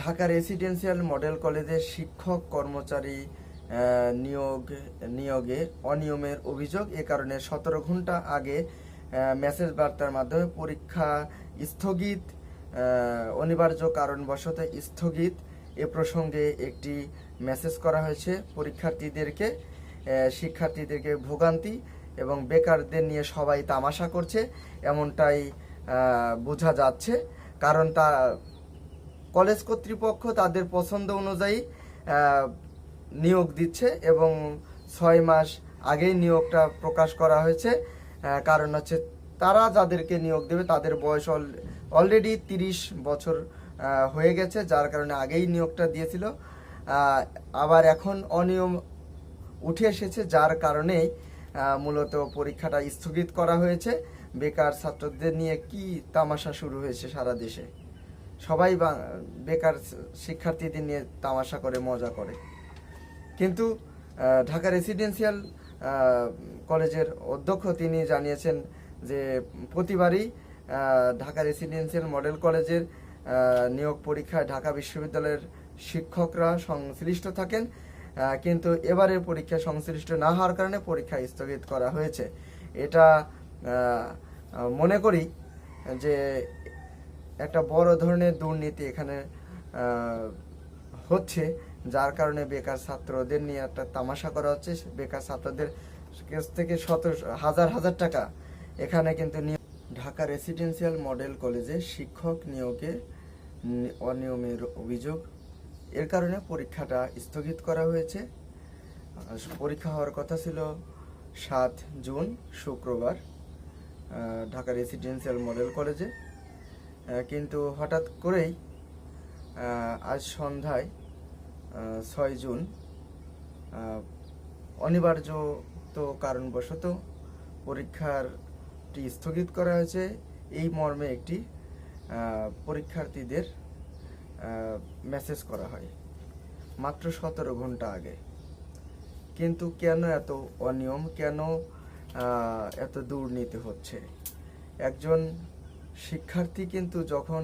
Dhaka residential model কলেজের শিক্ষক কর্মচারী নিয়োগ, নিয়োগে অনিয়মের অভিযোগ। এ কারণে সতেরো ঘণ্টা আগে মেসেজ বার্তার মাধ্যমে পরীক্ষা স্থগিত অনিবার্য কারণবশত স্থগিত। এ প্রসঙ্গে একটি মেসেজ করা হয়েছে পরীক্ষার্থীদেরকে শিক্ষার্থীদেরকে ভোগান্তি এবং বেকারদের নিয়ে সবাই তামাশা করছে। এমনটাই বোঝা যাচ্ছে। কারণ তা কলেজ কর্তৃপক্ষ তাদের পছন্দ অনুযায়ী নিয়োগ দিচ্ছে এবং ছয় মাস আগেই নিয়োগটা প্রকাশ করা হয়েছে। কারণ হচ্ছে তারা যাদেরকে নিয়োগ দেবে তাদের বয়স অলরেডি তিরিশ বছর হয়ে গেছে, যার কারণে আগেই নিয়োগটা দিয়েছিল। আবার এখন অনিয়ম উঠে এসেছে, যার কারণেই মূলত পরীক্ষাটা স্থগিত করা হয়েছে। বেকার ছাত্রদের নিয়ে কি তামাশা শুরু হয়েছে সারা দেশে? সবাই বেকার শিক্ষার্থীদের নিয়ে তামাশা করে, মজা করে। কিন্তু ঢাকা রেসিডেন্সিয়াল কলেজের অধ্যক্ষ তিনি জানিয়েছেন যে প্রতিবারই ঢাকা রেসিডেন্সিয়াল মডেল কলেজের নিয়োগ পরীক্ষায় ঢাকা বিশ্ববিদ্যালয়ের শিক্ষকরা সংশ্লিষ্ট থাকেন কিন্তু এবারের পরীক্ষা সংশ্লিষ্ট না হওয়ার কারণে পরীক্ষা স্থগিত করা হয়েছে। এটা মনে করি যে একটা বড় ধরনের দুর্নীতি এখানে হচ্ছে, যার কারণে বেকার ছাত্রদের নিয়ে একটা তামাশা করা হচ্ছে। বেকার ছাত্রদের কাছ থেকে শত হাজার হাজার টাকা এখানে কিন্তু ঢাকা রেসিডেন্সিয়াল মডেল কলেজে শিক্ষক নিয়োগে অনিয়মের অভিযোগ। এর কারণে পরীক্ষাটা স্থগিত করা হয়েছে। পরীক্ষা হওয়ার কথা ছিল সাত জুন, শুক্রবার ঢাকা রেসিডেন্সিয়াল মডেল কলেজে। কিন্তু হঠাৎ করেই আজ সন্ধ্যায় ছয় জুন অনিবার্য তো কারণবশত পরীক্ষারটি স্থগিত করা হয়েছে। এই মর্মে একটি পরীক্ষার্থীদের মেসেজ করা হয়, মাত্র সতেরো ঘণ্টা আগে। কিন্তু কেন এত অনিয়ম? কেন এত দুর্নীতি হচ্ছে? একজন শিক্ষার্থী কিন্তু যখন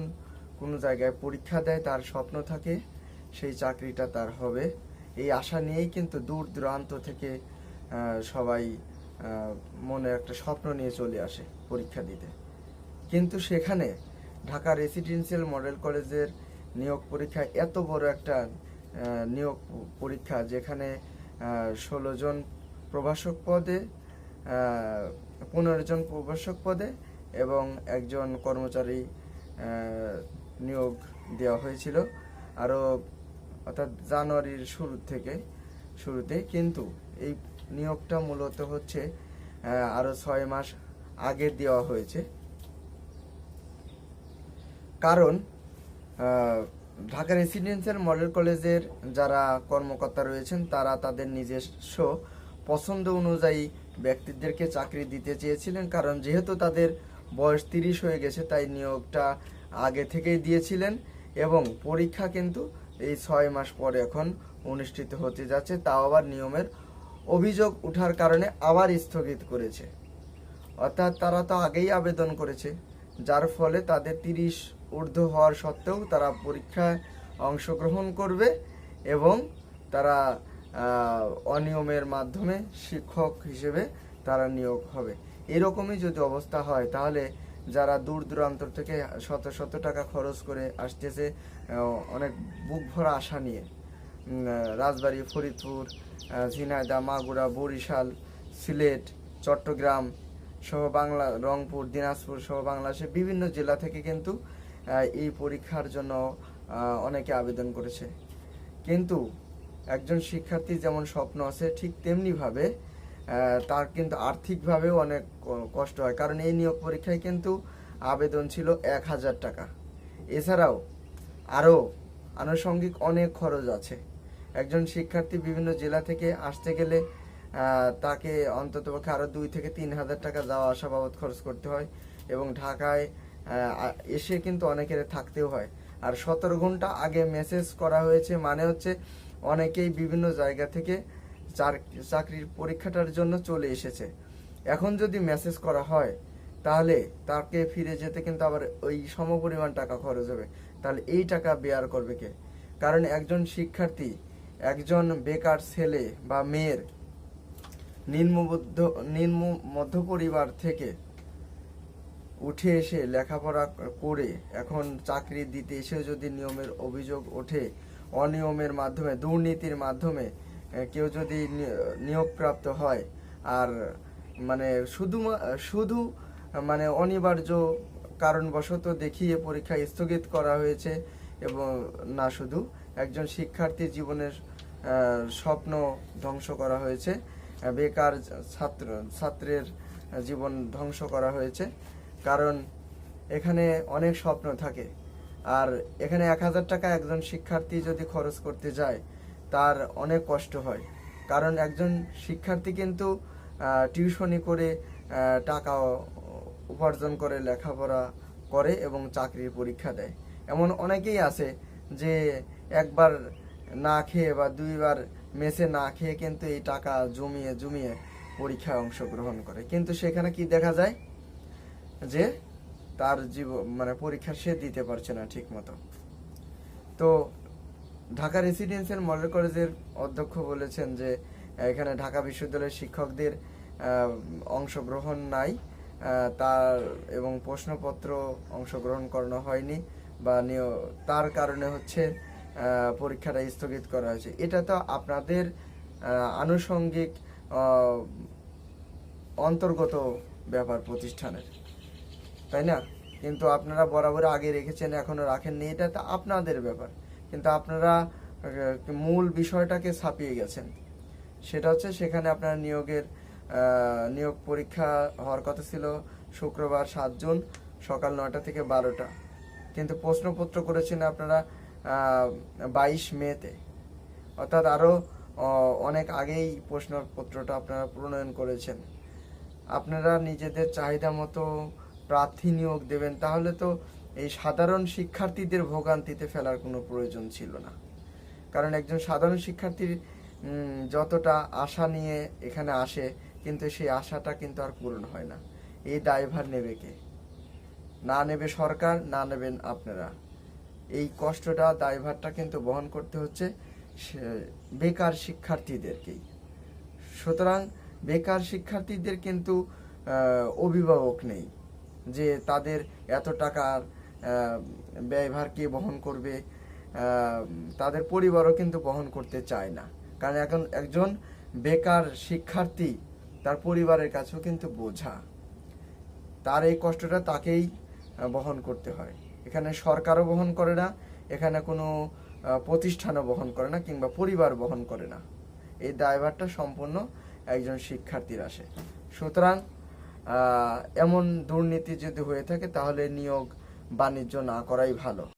কোনো জায়গায় পরীক্ষা দেয়, তার স্বপ্ন থাকে সেই চাকরিটা তার হবে। এই আশা নিয়েই কিন্তু দূর দূরান্ত থেকে সবাই মনে একটা স্বপ্ন নিয়ে চলে আসে পরীক্ষা দিতে। কিন্তু সেখানে ঢাকা রেসিডেন্সিয়াল মডেল কলেজের নিয়োগ পরীক্ষা এত বড় একটা নিয়োগ পরীক্ষা যেখানে ষোলো জন প্রভাষক পদে পনেরো জন প্রভাষক পদে এবং একজন কর্মচারী নিয়োগ দেওয়া হয়েছিল। আরও অর্থাৎ জানুয়ারির শুরু থেকে শুরুতে কিন্তু এই নিয়োগটা মূলত হচ্ছে আরও ছয় মাস আগে দেওয়া হয়েছে। কারণ ঢাকা রেসিডেন্সিয়াল মডেল কলেজের যারা কর্মকর্তা রয়েছেন, তারা তাদের নিজস্ব পছন্দ অনুযায়ী ব্যক্তিদেরকে চাকরি দিতে চেয়েছিলেন। কারণ যেহেতু তাদের বয়স তিরিশ হয়ে গেছে, তাই নিয়োগটা আগে থেকেই দিয়েছিলেন এবং পরীক্ষা কিন্তু এই ছয় মাস পরে এখন অনুষ্ঠিত হতে যাচ্ছে, তাও আবার নিয়মের অভিযোগ উঠার কারণে আবার স্থগিত করেছে। অর্থাৎ তারা তো আগেই আবেদন করেছে, যার ফলে তাদের তিরিশ ঊর্ধ্ব হওয়ার সত্ত্বেও তারা পরীক্ষায় অংশগ্রহণ করবে এবং তারা অনিয়মের মাধ্যমে শিক্ষক হিসেবে তারা নিয়োগ হবে। এরকমই যদি অবস্থা হয় তাহলে যারা দূর দূরান্ত থেকে শত শত টাকা খরচ করে আসতেছে অনেক বুক ভরা আশা নিয়ে। রাজবাড়ী ফরিদপুর আহ, ঝিনাইদহ মাগুরা বরিশাল সিলেট চট্টগ্রাম সহ বাংলা রংপুর দিনাজপুর সহ বাংলাদেশের বিভিন্ন জেলা থেকে কিন্তু এই পরীক্ষার জন্য অনেকে আবেদন করেছে। কিন্তু একজন শিক্ষার্থী যেমন স্বপ্ন আছে ঠিক তেমনিভাবে তার কিন্তু আর্থিকভাবেও অনেক কষ্ট হয়। কারণ এই নিয়োগ পরীক্ষায় কিন্তু আবেদন ছিল এক হাজার টাকা। এছাড়াও আরও আনুষঙ্গিক অনেক খরচ আছে। একজন শিক্ষার্থী বিভিন্ন জেলা থেকে আসতে গেলে তাকে অন্ততপক্ষে আরও দুই থেকে তিন হাজার টাকা যাওয়া আসা বাবদ খরচ করতে হয় এবং ঢাকায় এসে কিন্তু অনেকের থাকতেও হয়। আর সতেরো ঘণ্টা আগে মেসেজ করা হয়েছে মানে হচ্ছে অনেকেই বিভিন্ন জায়গা থেকে চাকরির পরীক্ষাটার জন্য চলে এসেছে। এখন যদি মেসেজ করা হয়, তাহলে তাকে ফিরে যেতে কিন্তু আবার ওই সমপরিমাণ টাকা খরচ হবে। তাহলে এই টাকা বেয়ার করবে কে? কারণ একজন শিক্ষার্থী, একজন বেকার ছেলে বা মেয়ের নিম্নবদ্ধ, নিম্ন মধ্য পরিবার থেকে উঠে এসে লেখাপড়া করে এখন চাকরি দিতে এসে যদি নিয়মের অভিযোগ ওঠে, অনিয়মের মাধ্যমে, দুর্নীতির মাধ্যমে কেউ যদি নিয়োগপ্রাপ্ত হয়, আর মানে শুধু শুধু মানে অনিবার্য কারণবশত দেখিয়ে পরীক্ষা স্থগিত করা হয়েছে এবং না শুধু, একজন শিক্ষার্থী জীবনের স্বপ্ন ধ্বংস করা হয়েছে বেকার ছাত্র, ছাত্রের জীবন ধ্বংস করা হয়েছে, কারণ এখানে অনেক স্বপ্ন থাকে। আর এখানে এক হাজার টাকা একজন শিক্ষার্থী যদি খরচ করতে যায় তার অনেক কষ্ট হয়। কারণ একজন শিক্ষার্থী কিন্তু টিউশনি করে টাকা উপার্জন করে, লেখাপড়া করে এবং চাকরির পরীক্ষা দেয়। এমন অনেকেই আছে যে একবার না খেয়ে বা দুইবার মেসে না খেয়ে কিন্তু এই টাকা জমিয়ে জমিয়ে পরীক্ষায় অংশগ্রহণ করে। কিন্তু সেখানে কি দেখা যায়? যে তার জীবন মানে পরীক্ষা সে দিতে পারছে না ঠিক মতো তো ঢাকা রেসিডেন্সিয়াল মডেল কলেজের অধ্যক্ষ বলেছেন যে, এখানে ঢাকা বিশ্ববিদ্যালয়ের শিক্ষকদের অংশগ্রহণ নাই। তার এবং প্রশ্নপত্র অংশগ্রহণ করানো হয়নি বা তার কারণে হচ্ছে পরীক্ষাটা স্থগিত করা হয়েছে। এটা তো আপনাদের আনুষঙ্গিক অন্তর্গত ব্যাপার প্রতিষ্ঠানের। তাই না? কিন্তু আপনারা বরাবর আগে রেখেছেন এখনও রাখেননি। এটা তো আপনাদের ব্যাপার। কিন্তু আপনারা মূল বিষয়টাকে ছাপিয়ে গেছেন। সেটা হচ্ছে সেখানে আপনার নিয়োগের নিয়োগ পরীক্ষা হওয়ার কথা ছিল শুক্রবার সাত জুন সকাল নয়টা থেকে বারোটা। কিন্তু প্রশ্নপত্র করেছেন আপনারা বাইশ মেতে। অর্থাৎ আরও অনেক আগেই প্রশ্নপত্রটা আপনারা প্রণয়ন করেছেন। আপনারা নিজেদের চাহিদা মতো প্রার্থী নিয়োগ দেবেন, তাহলে তো এই সাধারণ শিক্ষার্থীদের ভোগান্তিতে ফেলার কোনো প্রয়োজন ছিল না। কারণ একজন সাধারণ শিক্ষার্থীর যতটা আশা নিয়ে এখানে আসে, কিন্তু সেই আশাটা কিন্তু আর পূরণ হয় না। এই দায়ভার নেবে কে? না নেবে সরকার, না নেবেন আপনারা। এই কষ্টটা, দায়ভারটা কিন্তু বহন করতে হচ্ছে বেকার শিক্ষার্থীদেরকেই। সুতরাং বেকার শিক্ষার্থীদের কিন্তু অভিভাবক নেই। যে তাদের এত টাকার ব্যয়ভার কে বহন করবে তাদের পরিবারও কিন্তু বহন করতে চায় না। কারণ এখন একজন বেকার শিক্ষার্থী তার পরিবারের কাছেও কিন্তু বোঝা। তার এই কষ্টটা তাকেই বহন করতে হয়। এখানে সরকারও বহন করে না, এখানে কোনো প্রতিষ্ঠানও বহন করে না কিংবা পরিবার বহন করে না। এই দায়ভারটা সম্পূর্ণ একজন শিক্ষার্থীর আসে। সুতরাং এমন দুর্নীতি যদি হয়ে থাকে তাহলে নিয়োগ বাণিজ্য না করাই ভালো।